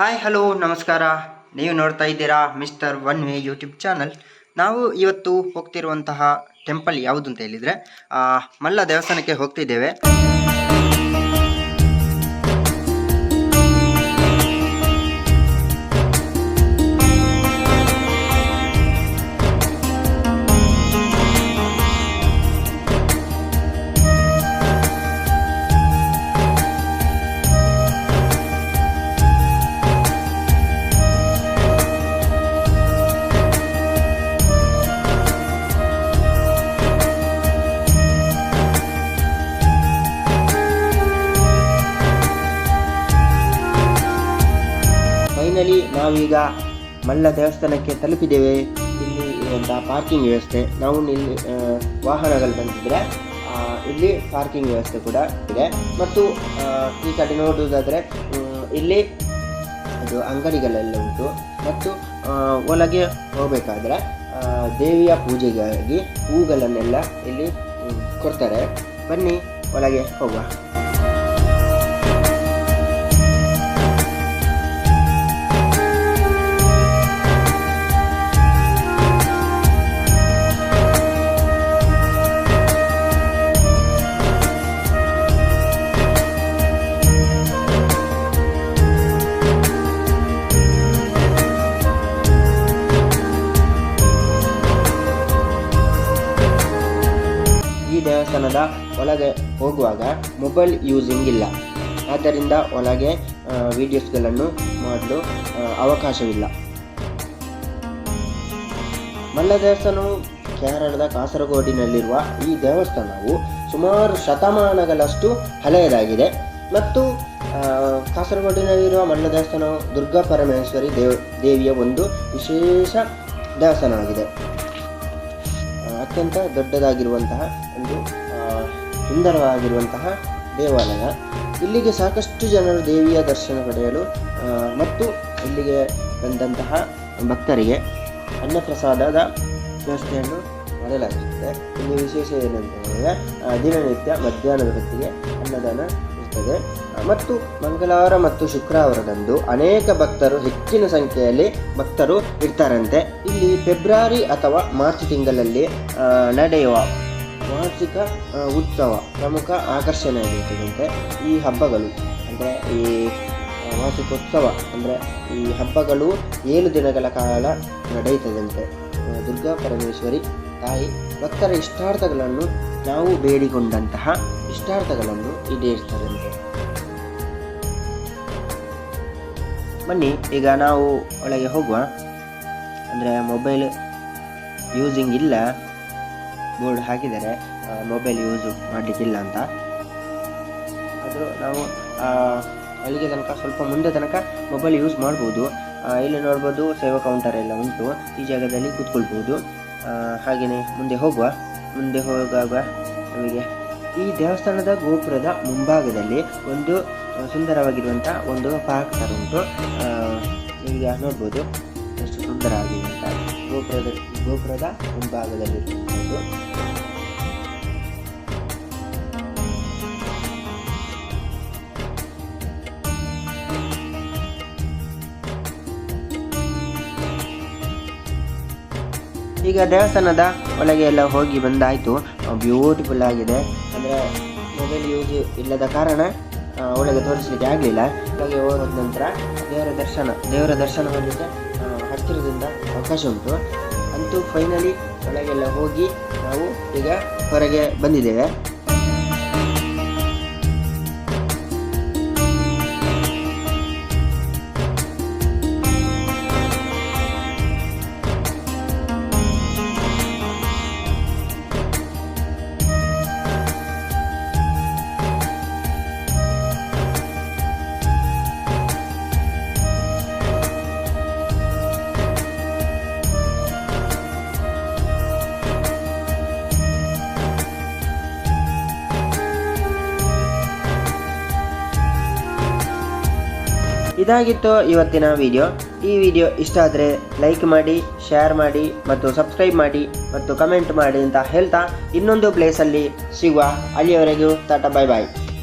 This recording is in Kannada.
ಹಾಯ್, ಹಲೋ, ನಮಸ್ಕಾರ. ನೀವು ನೋಡ್ತಾ ಇದ್ದೀರಾ mister one way YouTube channel. ನಾವು ಇವತ್ತು ಹೋಗ್ತಿರುವಂತಹ ಟೆಂಪಲ್ ಯಾವುದು ಅಂತ ಹೇಳಿದರೆ ಮಲ್ಲ ದೇವಸ್ಥಾನಕ್ಕೆ ಹೋಗ್ತಿದ್ದೇವೆ. ನಾವೀಗ ಮಲ್ಲ ದೇವಸ್ಥಾನಕ್ಕೆ ತಲುಪಿದ್ದೇವೆ. ಇಲ್ಲಿ ಇರುವಂತಹ ಪಾರ್ಕಿಂಗ್ ವ್ಯವಸ್ಥೆ. ನಾವು ಇಲ್ಲಿ ವಾಹನಗಳು ಬಂದಿದ್ರೆ ಇಲ್ಲಿ ಪಾರ್ಕಿಂಗ್ ವ್ಯವಸ್ಥೆ ಕೂಡ ಇದೆ. ಮತ್ತು ಈ ಕಡೆ ನೋಡುವುದಾದರೆ ಇಲ್ಲಿ ಅದು ಅಂಗಡಿಗಳೆಲ್ಲ ಉಂಟು. ಮತ್ತು ಒಳಗೆ ಹೋಗಬೇಕಾದ್ರೆ ದೇವಿಯ ಪೂಜೆಗಾಗಿ ಹೂಗಳನ್ನೆಲ್ಲ ಇಲ್ಲಿ ಕೊಡ್ತಾರೆ. ಬನ್ನಿ, ಒಳಗೆ ಹೋಗುವ. ದೇವಸ್ಥಾನದ ಒಳಗೆ ಹೋಗುವಾಗ ಮೊಬೈಲ್ ಯೂಸಿಂಗ್ ಇಲ್ಲ. ಆದ್ದರಿಂದ ಒಳಗೆ ವಿಡಿಯೋಸ್ಗಳನ್ನು ಮಾಡಲು ಅವಕಾಶವಿಲ್ಲ. ಮಲ್ಲ ದೇವಸ್ಥಾನವು ಕೇರಳದ ಕಾಸರಗೋಡಿನಲ್ಲಿರುವ ಈ ದೇವಸ್ಥಾನವು ಸುಮಾರು ಶತಮಾನಗಳಷ್ಟು ಹಳೆಯದಾಗಿದೆ ಮತ್ತು ಕಾಸರಗೋಡಿನಲ್ಲಿರುವ ಮಲ್ಲ ದೇವಸ್ಥಾನವು ದುರ್ಗಾ ಪರಮೇಶ್ವರಿ ದೇವ್, ದೇವಿಯ ಒಂದು ವಿಶೇಷ ದೇವಸ್ಥಾನವಾಗಿದೆ ಅತ್ಯಂತ ದೊಡ್ಡದಾಗಿರುವಂತಹ ಒಂದು ಸುಂದರವಾಗಿರುವಂತಹ ದೇವಾಲಯ. ಇಲ್ಲಿಗೆ ಸಾಕಷ್ಟು ಜನರು ದೇವಿಯ ದರ್ಶನ ಪಡೆಯಲು ಮತ್ತು ಇಲ್ಲಿಗೆ ಬಂದಂತಹ ಭಕ್ತರಿಗೆ ಅನ್ನಪ್ರಸಾದದ ವ್ಯವಸ್ಥೆಯನ್ನು ಮಾಡಲಾಗುತ್ತದೆ. ಇಲ್ಲಿ ವಿಶೇಷ ಏನಂತ ಹೇಳಿದರೆ ದಿನನಿತ್ಯ ಮಧ್ಯಾಹ್ನದ ಹೊತ್ತಿಗೆ ಅನ್ನದಾನ ಇರ್ತದೆ. ಮತ್ತು ಮಂಗಳವಾರ ಮತ್ತು ಶುಕ್ರವಾರದಂದು ಅನೇಕ ಭಕ್ತರು, ಹೆಚ್ಚಿನ ಸಂಖ್ಯೆಯಲ್ಲಿ ಭಕ್ತರು ಇರ್ತಾರಂತೆ. ಇಲ್ಲಿ ಫೆಬ್ರವರಿ ಅಥವಾ ಮಾರ್ಚ್ ತಿಂಗಳಲ್ಲಿ ನಡೆಯುವ ವಾರ್ಷಿಕ ಉತ್ಸವ ಪ್ರಮುಖ ಆಕರ್ಷಣೆಯಾಗಿರ್ತದಂತೆ ಈ ಹಬ್ಬಗಳು. ಅಂದರೆ ಈ ವಾರ್ಷಿಕ ಉತ್ಸವ ಅಂದರೆ ಈ ಹಬ್ಬಗಳು ಏಳು ದಿನಗಳ ಕಾಲ ನಡೆಯುತ್ತದಂತೆ. ದುರ್ಗಾ ಪರಮೇಶ್ವರಿ, ತಾಯಿ, ಭಕ್ತರ ಇಷ್ಟಾರ್ಥಗಳನ್ನು ನಾವು ಬೇಡಿಕೊಂಡಂತಹ ಇಷ್ಟಾರ್ಥಗಳನ್ನು ಈಡೇರಿಸ್ತಾರಂತೆ ಬನ್ನಿ, ಈಗ ನಾವು ಒಳಗೆ ಹೋಗುವ. ಅಂದರೆ ಮೊಬೈಲ್ ಯೂಸಿಂಗ್ ಇಲ್ಲ. ಬೋರ್ಡ್ ಹಾಕಿದ್ದಾರೆ ಮೊಬೈಲ್ ಯೂಸ್ ಮಾಡಲಿಕ್ಕಿಲ್ಲ ಅಂತ. ಅದು ನಾವು ಅಲ್ಲಿಗೆ ತನಕ, ಸ್ವಲ್ಪ ಮುಂದೆ ತನಕ ಮೊಬೈಲ್ ಯೂಸ್ ಮಾಡ್ಬೋದು. ಇಲ್ಲಿ ನೋಡ್ಬೋದು ಸೇವಾ ಕೌಂಟರ್ ಎಲ್ಲ ಉಂಟು. ಈ ಜಾಗದಲ್ಲಿ ಕೂತ್ಕೊಳ್ಬೋದು. ಹಾಗೆಯೇ ಮುಂದೆ ಹೋಗುವ. ಮುಂದೆ ಹೋಗುವಾಗ ನಮಗೆ ಈ ದೇವಸ್ಥಾನದ ಗೋಪುರದ ಮುಂಭಾಗದಲ್ಲಿ ಒಂದು ಸುಂದರವಾಗಿರುವಂಥ ಒಂದು ಪಾರ್ಕ್ ಥರ ಉಂಟು. ಈಗ ನೋಡ್ಬೋದು. ಎಷ್ಟು ಸುಂದರ ಗೋಪುರದ ಮುಂಭಾಗದಲ್ಲಿರುವಂಥದ್ದು ಈಗ ದೇವಸ್ಥಾನದ ಒಳಗೆ ಎಲ್ಲ ಹೋಗಿ ಬಂದಾಯಿತು. ಬ್ಯೂಟಿಫುಲ್ ಆಗಿದೆ. ಅಂದರೆ ಮೊಬೈಲ್ ಯೂಸ್ ಇಲ್ಲದ ಕಾರಣ ಒಳಗೆ ತೋರಿಸಲಿಕ್ಕೆ ಆಗಲಿಲ್ಲ. ಹಾಗೆ ಹೋದ ನಂತರ ದೇವರ ದರ್ಶನ ದೇವರ ದರ್ಶನ ಮಾಡಲಿಕ್ಕೆ ಹತ್ತಿರದಿಂದ ಅವಕಾಶ ಉಂಟು. ಅಂತೂ ಫೈನಲಿ ಒಳಗೆಲ್ಲ ಹೋಗಿ ನಾವು ಈಗ ಹೊರಗೆ ಬಂದಿದ್ದೇವೆ. ಇದಾಗಿತ್ತು ಇವತ್ತಿನ ವಿಡಿಯೋ ಈ ವಿಡಿಯೋ ಇಷ್ಟ ಆದರೆ ಲೈಕ್ ಮಾಡಿ ಶೇರ್ ಮಾಡಿ ಮತ್ತು ಸಬ್ಸ್ಕ್ರೈಬ್ ಮಾಡಿ ಮತ್ತು ಕಮೆಂಟ್ ಮಾಡಿ ಅಂತ ಹೇಳ್ತಾ ಇನ್ನೊಂದು ಪ್ಲೇಸಲ್ಲಿ ಸಿಗುವ ಅಲ್ಲಿಯವರೆಗೂ ಟಾಟಾ ಬಾಯ್ ಬಾಯ್